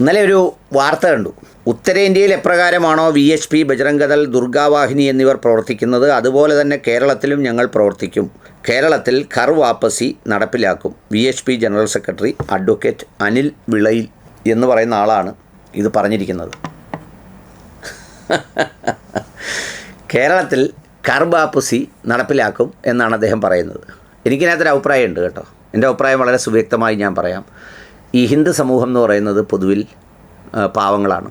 ഇന്നലെ ഒരു വാർത്ത കണ്ടു. ഉത്തരേന്ത്യയിൽ എപ്രകാരമാണോ V H P Bajrang Dal Durga Vahini എന്നിവർ പ്രവർത്തിക്കുന്നത്? അതുപോലെ തന്നെ കേരളത്തിലും ഞങ്ങൾ പ്രവർത്തിക്കും. കേരളത്തിൽ കർ വാപ്പസി നടപ്പിലാക്കും. V H P general secretary advocate Anil Vilayil എന്ന് പറയുന്ന ആളാണ് ഇത് പറഞ്ഞിരിക്കുന്നത്. കേരളത്തിൽ കർ വാപ്പസി നടപ്പിലാക്കും എന്നാണ് അദ്ദേഹം പറയുന്നത്. എനിക്കിതിനകത്തൊരു അഭിപ്രായമുണ്ട് കേട്ടോ. എന്റെ അഭിപ്രായം വളരെ സുവ്യക്തമായി ഞാൻ പറയാം. ഈ ഹിന്ദു സമൂഹം എന്ന് പറയുന്നത് പൊതുവിൽ പാവങ്ങളാണ്.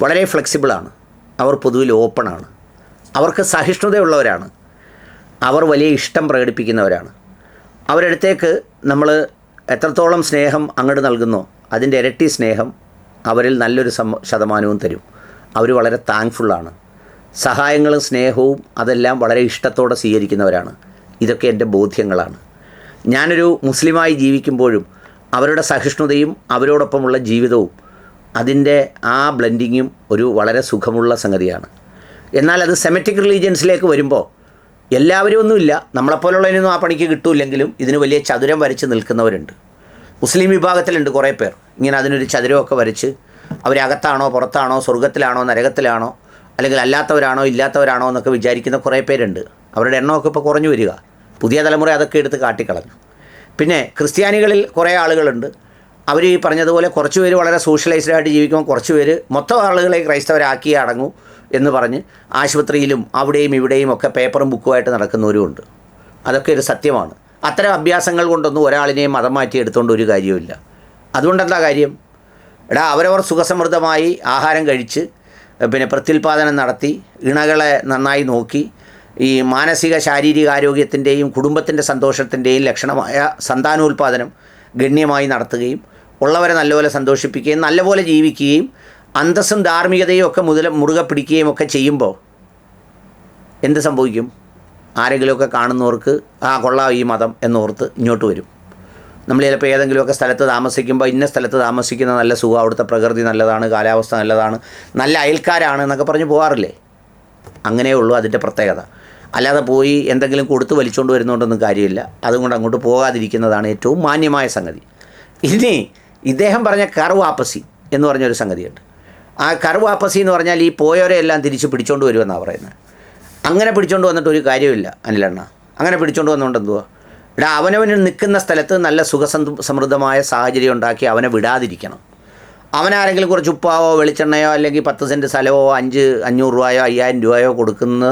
വളരെ ഫ്ലെക്സിബിളാണ്. അവർ പൊതുവിൽ ഓപ്പണാണ്. അവർക്ക് സഹിഷ്ണുതയുള്ളവരാണ്. അവർ വലിയ ഇഷ്ടം പ്രകടിപ്പിക്കുന്നവരാണ്. അവരടുത്തേക്ക് നമ്മൾ എത്രത്തോളം സ്നേഹം അങ്ങോട്ട് നൽകുന്നോ അതിന്റെ ഇരട്ടി സ്നേഹം അവരിൽ നല്ലൊരു ശതമാനവും തരും. അവർ വളരെ താങ്ക്ഫുള്ളാണ്. സഹായങ്ങളും സ്നേഹവും അതെല്ലാം വളരെ ഇഷ്ടത്തോടെ സ്വീകരിക്കുന്നവരാണ്. ഇതൊക്കെ എന്റെ ബോധ്യങ്ങളാണ്. ഞാനൊരു മുസ്ലിമായി ജീവിക്കുമ്പോഴും അവരുടെ സഹിഷ്ണുതയും അവരോടൊപ്പമുള്ള ജീവിതവും അതിന്റെ ആ ബ്ലെൻഡിങ്ങും ഒരു വളരെ സുഖമുള്ള സംഗതിയാണ്. എന്നാൽ അത് സെമറ്റിക് റിലീജിയൻസിലേക്ക് വരുമ്പോൾ എല്ലാവരും ഒന്നുമില്ല. നമ്മളെപ്പോലുള്ളതിനൊന്നും ആ പണിക്ക് കിട്ടൂല്ലെങ്കിലും ഇതിന് വലിയ ചതുരം വരച്ച് നിൽക്കുന്നവരുണ്ട്. മുസ്ലിം വിഭാഗത്തിലുണ്ട് കുറേ പേർ. ഇങ്ങനെ അതിനൊരു ചതുരമൊക്കെ വരച്ച് അവരകത്താണോ പുറത്താണോ സ്വർഗത്തിലാണോ നരകത്തിലാണോ അല്ലെങ്കിൽ അല്ലാത്തവരാണോ ഇല്ലാത്തവരാണോ എന്നൊക്കെ വിചാരിക്കുന്ന കുറേ പേരുണ്ട്. അവരുടെ എണ്ണമൊക്കെ ഇപ്പോൾ കുറഞ്ഞു വരിക. പുതിയ തലമുറ അതൊക്കെ എടുത്ത് കാട്ടിക്കളഞ്ഞു. പിന്നെ ക്രിസ്ത്യാനികളിൽ കുറേ ആളുകളുണ്ട്. അവർ ഈ പറഞ്ഞതുപോലെ കുറച്ച് പേര് വളരെ സോഷ്യലൈസ്ഡ് ആയിട്ട് ജീവിക്കുമ്പോൾ കുറച്ച് പേര് മൊത്തം ആളുകളെ ക്രൈസ്തവരാക്കി അടങ്ങൂ എന്ന് പറഞ്ഞ് ആശുപത്രിയിലും അവിടെയും ഇവിടെയും ഒക്കെ പേപ്പറും ബുക്കുമായിട്ട് നടക്കുന്നവരുമുണ്ട് അതൊക്കെ ഒരു സത്യമാണ്. അത്തരം അഭ്യാസങ്ങൾ കൊണ്ടൊന്നും ഒരാളിനെയും മതം മാറ്റി എടുത്തുകൊണ്ട് ഒരു കാര്യവുമില്ല. അതുകൊണ്ടെന്താ കാര്യം? എടാ അവരവർ സുഖസമൃദ്ധമായി ആഹാരം കഴിച്ച് പിന്നെ പ്രത്യുൽപാദനം നടത്തി ഇണകളെ നന്നായി നോക്കി ഈ മാനസിക ശാരീരിക ആരോഗ്യത്തിന്റെയും കുടുംബത്തിന്റെ സന്തോഷത്തിന്റെയും ലക്ഷണമായ സന്താനോൽപാദനം ഗണ്യമായി നടത്തുകയും ഉള്ളവരെ നല്ലപോലെ സന്തോഷിപ്പിക്കുകയും നല്ലപോലെ ജീവിക്കുകയും അന്തസ്സും ധാർമ്മികതയും ഒക്കെ മുതൽ മുറുകെ പിടിക്കുകയും ഒക്കെ ചെയ്യുമ്പോൾ എന്ത് സംഭവിക്കും? ആരെങ്കിലുമൊക്കെ കാണുന്നവർക്ക് ആ കൊള്ളാം ഈ മതം എന്നോർത്ത് ഇങ്ങോട്ട് വരും. നമ്മൾ ചിലപ്പോൾ ഏതെങ്കിലുമൊക്കെ സ്ഥലത്ത് താമസിക്കുമ്പോൾ ഇന്ന സ്ഥലത്ത് താമസിക്കുന്ന നല്ല സുഖം അവിടുത്തെ പ്രകൃതി നല്ലതാണ് കാലാവസ്ഥ നല്ലതാണ് നല്ല അയൽക്കാരാണ് എന്നൊക്കെ പറഞ്ഞ് പോകാറില്ലേ അങ്ങനെയുള്ളൂ അതിന്റെ പ്രത്യേകത. അല്ലാതെ പോയി എന്തെങ്കിലും കൊടുത്ത് വലിച്ചുകൊണ്ട് വരുന്നുണ്ടെന്നും കാര്യമില്ല. അതുകൊണ്ട് അങ്ങോട്ട് പോകാതിരിക്കുന്നതാണ് ഏറ്റവും മാന്യമായ സംഗതി. ഇനി ഇദ്ദേഹം പറഞ്ഞ കറുവാപ്പസി വാപ്പസി എന്ന് പറഞ്ഞൊരു സംഗതിയുണ്ട്. ആ കറുവാപ്പസി എന്ന് പറഞ്ഞാൽ ഈ പോയവരെ എല്ലാം തിരിച്ച് പിടിച്ചോണ്ട് വരുമെന്നാണ് പറയുന്നത്. അങ്ങനെ പിടിച്ചോണ്ട് വന്നിട്ട് ഒരു കാര്യമില്ല അനിലെണ്ണ. അങ്ങനെ പിടിച്ചോണ്ട് വന്നുകൊണ്ട് എന്തുവാ? ഇവിടെ അവനവന് നിൽക്കുന്ന സ്ഥലത്ത് നല്ല സുഖസന്ധ സമൃദ്ധമായ സാഹചര്യം ഉണ്ടാക്കി അവനെ വിടാതിരിക്കണം. അവനാരെങ്കിലും കുറച്ച് ഉപ്പാവോ വെളിച്ചെണ്ണയോ അല്ലെങ്കിൽ പത്ത് സെന്റ് സ്ഥലമോ അഞ്ച് അഞ്ഞൂറ് രൂപയോ അയ്യായിരം രൂപയോ കൊടുക്കുന്ന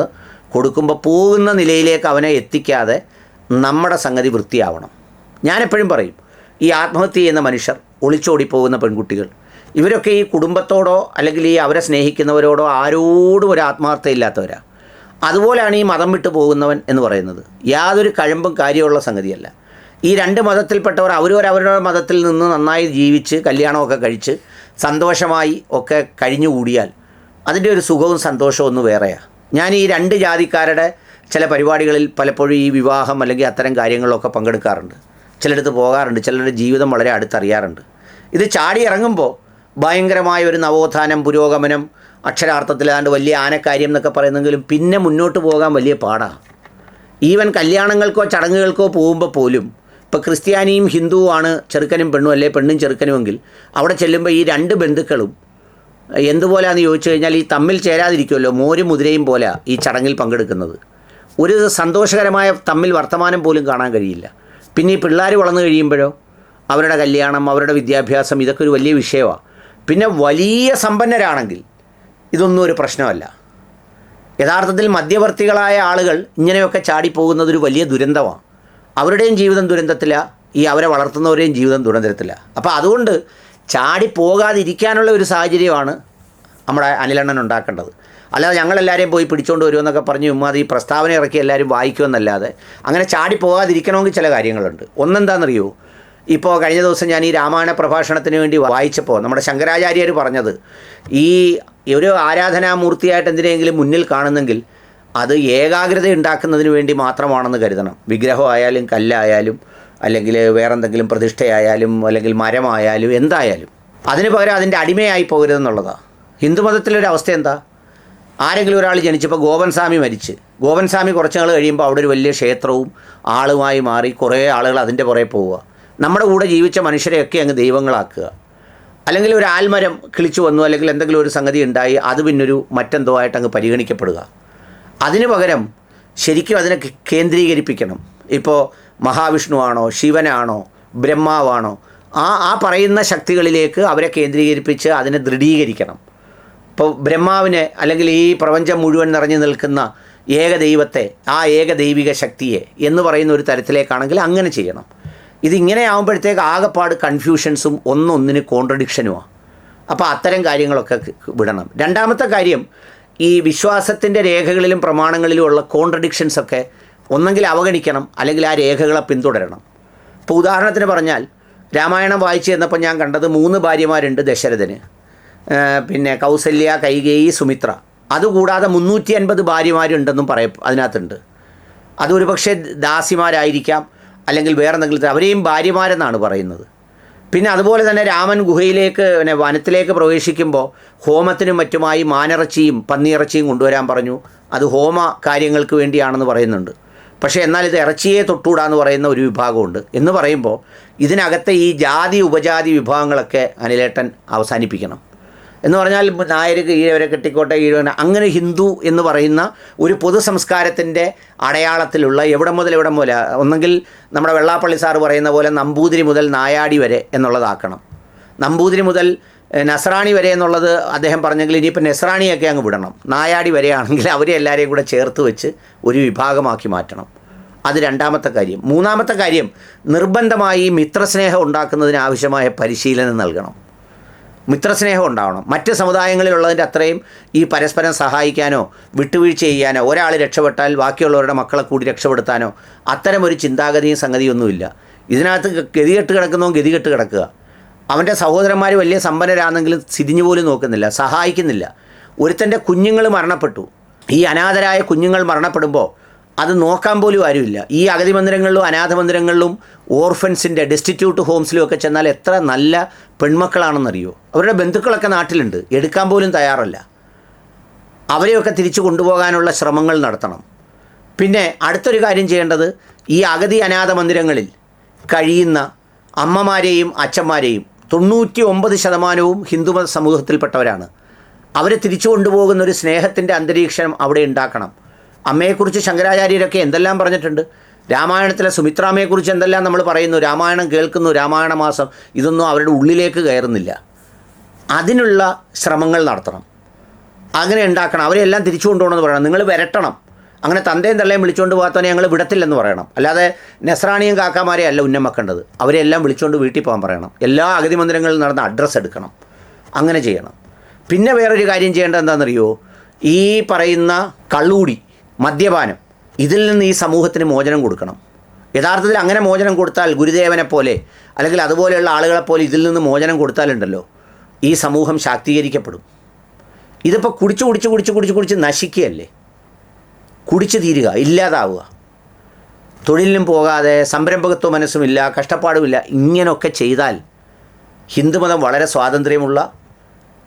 കൊടുക്കുമ്പോൾ പോകുന്ന നിലയിലേക്ക് അവനെ എത്തിക്കാതെ നമ്മുടെ സംഗതി വൃത്തിയാവണം. ഞാനെപ്പോഴും പറയും ഈ ആത്മഹത്യ ചെയ്യുന്ന മനുഷ്യർ ഒളിച്ചോടി പോകുന്ന പെൺകുട്ടികൾ ഇവരൊക്കെ ഈ കുടുംബത്തോടോ അല്ലെങ്കിൽ ഈ അവരെ സ്നേഹിക്കുന്നവരോടോ ആരോടും ഒരു ആത്മാർത്ഥയില്ലാത്തവരാണ് അതുപോലെയാണ് ഈ മതം വിട്ടു പോകുന്നവൻ എന്ന് പറയുന്നത്. യാതൊരു കഴമ്പും കാര്യമുള്ള സംഗതിയല്ല. ഈ രണ്ട് മതത്തിൽപ്പെട്ടവർ അവരവർ അവരുടെ മതത്തിൽ നിന്ന് നന്നായി ജീവിച്ച് കല്യാണമൊക്കെ കഴിച്ച് സന്തോഷമായി ഒക്കെ കഴിഞ്ഞുകൂടിയാൽ അതിന്റെ ഒരു സുഖവും സന്തോഷവും ഒന്ന് വേറെയാണ് ഞാൻ ഈ രണ്ട് ജാതിക്കാരുടെ ചില പരിപാടികളിൽ പലപ്പോഴും ഈ വിവാഹം അല്ലെങ്കിൽ അത്തരം കാര്യങ്ങളൊക്കെ പങ്കെടുക്കാറുണ്ട്. ചിലയിടത്ത് പോകാറുണ്ട് ചിലരുടെ ജീവിതം വളരെ അടുത്തറിയാറുണ്ട്. ഇത് ചാടി ഇറങ്ങുമ്പോൾ ഭയങ്കരമായ ഒരു നവോത്ഥാനം പുരോഗമനം അക്ഷരാർത്ഥത്തിൽ അക്ഷരാർത്ഥത്തിലാണ്ട് വലിയ ആനക്കാര്യം എന്നൊക്കെ പറയുന്നെങ്കിലും പിന്നെ മുന്നോട്ട് പോകാൻ വലിയ പാടാണ് ഈവൻ കല്യാണങ്ങൾക്കോ ചടങ്ങുകൾക്കോ പോകുമ്പോൾ പോലും ഇപ്പോൾ ക്രിസ്ത്യാനിയും ഹിന്ദുവുമാണ് ചെറുക്കനും പെണ്ണും അല്ലെ പെണ്ണും ചെറുക്കനുമെങ്കിൽ അവിടെ ചെല്ലുമ്പോൾ ഈ രണ്ട് ബന്ധുക്കളും എന്തുപോലെയാണെന്ന് ചോദിച്ചു കഴിഞ്ഞാൽ ഈ തമ്മിൽ ചേരാതിരിക്കുമല്ലോ മോരും മുതിരയും പോലെ ഈ ചടങ്ങിൽ പങ്കെടുക്കുന്നത്. ഒരു സന്തോഷകരമായ തമ്മിൽ വർത്തമാനം പോലും കാണാൻ കഴിയില്ല. പിന്നെ ഈ പിള്ളേർ വളർന്നു കഴിയുമ്പോഴോ അവരുടെ കല്യാണം അവരുടെ വിദ്യാഭ്യാസം ഇതൊക്കെ ഒരു വലിയ വിഷയമാണ് പിന്നെ വലിയ സമ്പന്നരാണെങ്കിൽ ഇതൊന്നും ഒരു പ്രശ്നമല്ല. യഥാർത്ഥത്തിൽ മധ്യവർത്തികളായ ആളുകൾ ഇങ്ങനെയൊക്കെ ചാടിപ്പോകുന്നത് ഒരു വലിയ ദുരന്തമാണ് അവരുടെയും ജീവിതം ദുരന്തത്തില്ല ഈ അവരെ വളർത്തുന്നവരുടെയും ജീവിതം ദുരന്തത്തില്ല അപ്പോൾ അതുകൊണ്ട് ചാടി പോകാതിരിക്കാനുള്ള ഒരു സാഹചര്യമാണ് നമ്മുടെ അനിലണ്ണൻ ഉണ്ടാക്കേണ്ടത്. അല്ലാതെ ഞങ്ങളെല്ലാവരെയും പോയി പിടിച്ചുകൊണ്ട് വരുമെന്നൊക്കെ പറഞ്ഞ് ഉമ്മാതി ഈ പ്രസ്താവന ഇറക്കി എല്ലാവരും വായിക്കുമെന്നല്ലാതെ അങ്ങനെ ചാടി പോകാതിരിക്കണമെങ്കിൽ ചില കാര്യങ്ങളുണ്ട്. ഒന്നെന്താണെന്നറിയോ? ഇപ്പോൾ കഴിഞ്ഞ ദിവസം ഞാൻ ഈ രാമായണ പ്രഭാഷണത്തിന് വേണ്ടി വായിച്ചപ്പോൾ നമ്മുടെ ശങ്കരാചാര്യർ പറഞ്ഞത് ഈ ഒരു ആരാധനാമൂർത്തിയായിട്ട് എന്തിനെങ്കിലും മുന്നിൽ കാണുന്നെങ്കിൽ അത് ഏകാഗ്രത ഉണ്ടാക്കുന്നതിന് വേണ്ടി മാത്രമാണെന്ന് കരുതണം. വിഗ്രഹമായാലും കല്ലായാലും അല്ലെങ്കിൽ വേറെന്തെങ്കിലും പ്രതിഷ്ഠയായാലും അല്ലെങ്കിൽ മരമായാലും എന്തായാലും. അതിന് പകരം അതിന്റെ അടിമയായി പോകരുതെന്നുള്ളതാണ് ഹിന്ദുമതത്തിലൊരു അവസ്ഥ എന്താ? ആരെങ്കിലും ഒരാൾ ജനിച്ചപ്പോൾ ഗോപൻസ്വാമി മരിച്ച്. ഗോപൻസ്വാമി കുറച്ച് നാൾ കഴിയുമ്പോൾ അവിടെ ഒരു വലിയ ക്ഷേത്രവും ആളുമായി മാറി കുറേ ആളുകൾ അതിന്റെ പുറകെ പോവുക. നമ്മുടെ കൂടെ ജീവിച്ച മനുഷ്യരെയൊക്കെ അങ്ങ് ദൈവങ്ങളാക്കുക. അല്ലെങ്കിൽ ഒരു ആൽമരം കിളിച്ചു വന്നു അല്ലെങ്കിൽ എന്തെങ്കിലും ഒരു സംഗതി ഉണ്ടായി അത് പിന്നൊരു മറ്റെന്തോ ആയിട്ട് അങ്ങ് പരിഗണിക്കപ്പെടുക. അതിന് പകരം ശരിക്കും അതിനെ കേന്ദ്രീകരിപ്പിക്കണം. ഇപ്പോൾ മഹാവിഷ്ണുവാണോ ശിവനാണോ ബ്രഹ്മാവാണോ ആ ആ പറയുന്ന ശക്തികളിലേക്ക് അവരെ കേന്ദ്രീകരിപ്പിച്ച് അതിനെ ദൃഢീകരിക്കണം. ഇപ്പോൾ ബ്രഹ്മാവിനെ അല്ലെങ്കിൽ ഈ പ്രപഞ്ചം മുഴുവൻ നിറഞ്ഞു നിൽക്കുന്ന ഏകദൈവത്തെ ആ ഏകദൈവിക ശക്തിയെ എന്ന് പറയുന്ന ഒരു തരത്തിലേക്കാണെങ്കിൽ അങ്ങനെ ചെയ്യണം. ഇതിങ്ങനെ ആകുമ്പോഴത്തേക്ക് ആകെപ്പാട് കൺഫ്യൂഷൻസും ഒന്നൊന്നിന് കോൺട്രഡിക്ഷനുമാണ് അപ്പോൾ അത്തരം കാര്യങ്ങളൊക്കെ വിടണം. രണ്ടാമത്തെ കാര്യം ഈ വിശ്വാസത്തിന്റെ രേഖകളിലും പ്രമാണങ്ങളിലുമുള്ള കോൺട്രഡിക്ഷൻസ് ഒക്കെ ഒന്നെങ്കിൽ അവഗണിക്കണം അല്ലെങ്കിൽ ആ രേഖകളെ പിന്തുടരണം. ഇപ്പോൾ ഉദാഹരണത്തിന് പറഞ്ഞാൽ രാമായണം വായിച്ചു ചെന്നപ്പോൾ ഞാൻ കണ്ടത് മൂന്ന് ഭാര്യമാരുണ്ട് ദശരഥന്. പിന്നെ കൗസല്യ കൈകേയി സുമിത്ര. അതുകൂടാതെ മുന്നൂറ്റി അൻപത് ഭാര്യമാരുണ്ടെന്നും പറയ അതിനകത്തുണ്ട്. അതൊരു പക്ഷേ ദാസിമാരായിരിക്കാം അല്ലെങ്കിൽ വേറെ എന്തെങ്കിലും അവരെയും ഭാര്യമാരെന്നാണ് പറയുന്നത്. പിന്നെ അതുപോലെ തന്നെ രാമൻ ഗുഹയിലേക്ക് പിന്നെ വനത്തിലേക്ക് പ്രവേശിക്കുമ്പോൾ ഹോമത്തിനും മറ്റുമായി മാനിറച്ചിയും പന്നിയിറച്ചിയും കൊണ്ടുവരാൻ പറഞ്ഞു. അത് ഹോമ കാര്യങ്ങൾക്ക് വേണ്ടിയാണെന്ന് പറയുന്നുണ്ട്. പക്ഷേ എന്നാൽ ഇത് ഇറച്ചിയെ തൊട്ടുകൂടാന്ന് പറയുന്ന ഒരു വിഭാഗമുണ്ട്. എന്ന് പറയുമ്പോൾ ഇതിനകത്തെ ഈ ജാതി ഉപജാതി വിഭാഗങ്ങളൊക്കെ അനിലേട്ടൻ അവസാനിപ്പിക്കണം. എന്ന് പറഞ്ഞാൽ നായർ ഈഴവരെ കെട്ടിക്കോട്ടെ ഈഴവന അങ്ങനെ ഹിന്ദു എന്ന് പറയുന്ന ഒരു പൊതു സംസ്കാരത്തിന്റെ അടയാളത്തിലുള്ള എവിടെ മുതൽ എവിടെ മുതൽ ഒന്നെങ്കിൽ നമ്മുടെ വെള്ളാപ്പള്ളി സാറ് പറയുന്ന പോലെ നമ്പൂതിരി മുതൽ നായാടി വരെ എന്നുള്ളതാക്കണം. നമ്പൂതിരി മുതൽ നസ്രാണി വരെ എന്നുള്ളത് അദ്ദേഹം പറഞ്ഞെങ്കിൽ ഇനിയിപ്പോൾ നെസ്രാണിയൊക്കെ അങ്ങ് വിടണം. നായാടി വരെയാണെങ്കിൽ അവരെ എല്ലാവരെയും കൂടെ ചേർത്ത് വെച്ച് ഒരു വിഭാഗമാക്കി മാറ്റണം. അത് രണ്ടാമത്തെ കാര്യം. മൂന്നാമത്തെ കാര്യം നിർബന്ധമായി മിത്രസ്നേഹം ഉണ്ടാക്കുന്നതിന് ആവശ്യമായ പരിശീലനം നൽകണം. മിത്രസ്നേഹം ഉണ്ടാവണം. മറ്റ് സമുദായങ്ങളിലുള്ളതിന്റെ അത്രയും ഈ പരസ്പരം സഹായിക്കാനോ വിട്ടുവീഴ്ച ചെയ്യാനോ ഒരാൾ രക്ഷപ്പെട്ടാൽ ബാക്കിയുള്ളവരുടെ മക്കളെ കൂടി രക്ഷപ്പെടുത്താനോ അത്തരമൊരു ചിന്താഗതിയും സംഗതിയൊന്നുമില്ല. ഇതിനകത്ത് ഗതികെട്ട് കിടക്കുന്നവൻ ഗതികെട്ട് കിടക്കുക. അവന്റെ സഹോദരന്മാർ വലിയ സമ്പന്നരാണെങ്കിലും തിരിഞ്ഞു പോലും നോക്കുന്നില്ല സഹായിക്കുന്നില്ല. ഒരുത്തന്റെ കുഞ്ഞുങ്ങൾ മരണപ്പെട്ടു. ഈ അനാഥരായ കുഞ്ഞുങ്ങൾ മരണപ്പെടുമ്പോൾ അത് നോക്കാൻ പോലും ആരുമില്ല. ഈ അഗതി മന്ദിരങ്ങളിലും അനാഥ മന്ദിരങ്ങളിലും ഓർഫൻസിന്റെ ഡിസ്റ്റിറ്റ്യൂട്ട് ഹോംസിലും ഒക്കെ ചെന്നാൽ എത്ര നല്ല പെൺമക്കളാണെന്നറിയോ? അവരുടെ ബന്ധുക്കളൊക്കെ നാട്ടിലുണ്ട്. എടുക്കാൻ പോലും തയ്യാറല്ല. അവരെയൊക്കെ തിരിച്ചു കൊണ്ടുപോകാനുള്ള ശ്രമങ്ങൾ നടത്തണം. പിന്നെ അടുത്തൊരു കാര്യം ചെയ്യേണ്ടത് ഈ അഗതി അനാഥ മന്ദിരങ്ങളിൽ കഴിയുന്ന അമ്മമാരെയും അച്ഛന്മാരെയും തൊണ്ണൂറ്റി ഒമ്പത് ശതമാനവും ഹിന്ദുമത സമൂഹത്തിൽപ്പെട്ടവരാണ്. അവരെ തിരിച്ചു കൊണ്ടുപോകുന്ന ഒരു സ്നേഹത്തിന്റെ അന്തരീക്ഷം അവിടെ ഉണ്ടാക്കണം. അമ്മയെക്കുറിച്ച് ശങ്കരാചാര്യരൊക്കെ എന്തെല്ലാം പറഞ്ഞിട്ടുണ്ട്? രാമായണത്തിലെ സുമിത്രാമ്മയെക്കുറിച്ച് എന്തെല്ലാം നമ്മൾ പറയുന്നു? രാമായണം കേൾക്കുന്നു രാമായണ മാസം. ഇതൊന്നും അവരുടെ ഉള്ളിലേക്ക് കയറുന്നില്ല. അതിനുള്ള ശ്രമങ്ങൾ നടത്തണം. അങ്ങനെ ഉണ്ടാക്കണം. അവരെല്ലാം തിരിച്ചു കൊണ്ടുപോകണമെന്ന് പറയണം. നിങ്ങൾ വരട്ടണം. അങ്ങനെ തന്തയും തള്ളയും വിളിച്ചുകൊണ്ട് പോകാത്തവനെ ഞങ്ങൾ വിടത്തില്ലെന്ന് പറയണം. അല്ലാതെ നെസ്രാണിയും കാക്കാമാരെ അല്ല ഉന്നമക്കേണ്ടത്. അവരെല്ലാം വിളിച്ചുകൊണ്ട് വീട്ടിൽ പോകാൻ പറയണം. എല്ലാ അഗതി മന്ദിരങ്ങളിൽ നടന്ന അഡ്രസ്സ് എടുക്കണം. അങ്ങനെ ചെയ്യണം. പിന്നെ വേറൊരു കാര്യം ചെയ്യേണ്ടത് എന്താണെന്നറിയോ? ഈ പറയുന്ന കള്ളൂടി മദ്യപാനം ഇതിൽ നിന്ന് ഈ സമൂഹത്തിന് മോചനം കൊടുക്കണം. യഥാർത്ഥത്തിൽ അങ്ങനെ മോചനം കൊടുത്താൽ ഗുരുദേവനെ പോലെ അല്ലെങ്കിൽ അതുപോലെയുള്ള ആളുകളെ പോലെ ഇതിൽ നിന്ന് മോചനം കൊടുത്താലുണ്ടല്ലോ ഈ സമൂഹം ശാക്തീകരിക്കപ്പെടും. ഇതിപ്പോൾ കുടിച്ച് കുടിച്ച് കുടിച്ച് കുടിച്ച് കുടിച്ച് നശിക്കുകയല്ലേ? കുടിച്ച് തീരുക ഇല്ലാതാവുക. തൊഴിലിനും പോകാതെ സംരംഭകത്വ മനസ്സുമില്ല കഷ്ടപ്പാടുമില്ല ഇങ്ങനെയൊക്കെ ചെയ്താൽ ഹിന്ദുമതം വളരെ സ്വാതന്ത്ര്യമുള്ള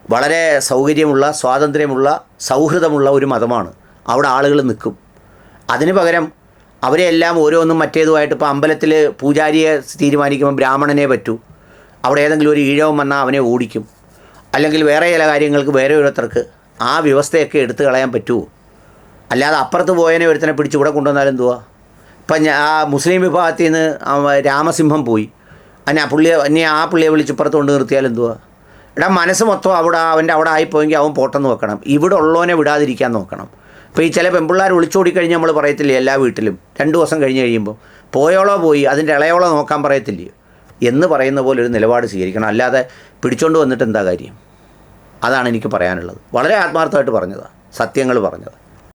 വളരെ സൗകര്യമുള്ള സ്വാതന്ത്ര്യമുള്ള സൗഹൃദമുള്ള ഒരു മതമാണ്. അവിടെ ആളുകൾ നിൽക്കും. അതിന് പകരം അവരെല്ലാം ഓരോന്നും മറ്റേതുമായിട്ട് ഇപ്പോൾ അമ്പലത്തിൽ പൂജാരിയെ തീരുമാനിക്കുമ്പോൾ ബ്രാഹ്മണനെ പറ്റൂ. അവിടെ ഏതെങ്കിലും ഒരു ഈഴവം വന്നാൽ അവനെ ഓടിക്കും. അല്ലെങ്കിൽ വേറെ ചില കാര്യങ്ങൾക്ക് വേറെ ഓരോരുത്തർക്ക് ആ വ്യവസ്ഥയൊക്കെ എടുത്തു കളയാൻ പറ്റുമോ? അല്ലാതെ അപ്പുറത്ത് പോയതിനെ ഒരുത്തനെ പിടിച്ച് ഇവിടെ കൊണ്ടുവന്നാലും എന്തുവാ? ഇപ്പം ഞാൻ ആ മുസ്ലിം വിഭാഗത്തിൽ നിന്ന് രാമസിംഹം പോയി. അന്നെ ആ പുള്ളിയെ അന്നെ ആ പുള്ളിയെ വിളിച്ച് ഇപ്പുറത്ത് കൊണ്ട് നിർത്തിയാൽ എന്തുവാ? എടാ മനസ്സ് മൊത്തം അവിടെ അവന്റെ അവിടെ ആയിപ്പോയെങ്കിൽ അവൻ പോട്ടെന്ന് നോക്കണം. ഇവിടെ ഉള്ളവനെ വിടാതിരിക്കാൻ നോക്കണം. ഇപ്പോൾ ഈ ചില പെൺപിള്ളേർ ഒളിച്ചോടി കഴിഞ്ഞ് നമ്മൾ പറയത്തില്ലേ എല്ലാ വീട്ടിലും? രണ്ട് ദിവസം കഴിഞ്ഞ് കഴിയുമ്പോൾ പോയോളോ പോയി അതിന്റെ ഇളയോളോ നോക്കാൻ പറയത്തില്ലയോ എന്ന് പറയുന്ന പോലെ ഒരു നിലപാട് സ്വീകരിക്കണം. അല്ലാതെ പിടിച്ചോണ്ട് വന്നിട്ട് എന്താ കാര്യം? അതാണ് എനിക്ക് പറയാനുള്ളത്. വളരെ ആത്മാർത്ഥമായിട്ട് പറഞ്ഞതാണ് സത്യങ്ങൾ പറഞ്ഞത്.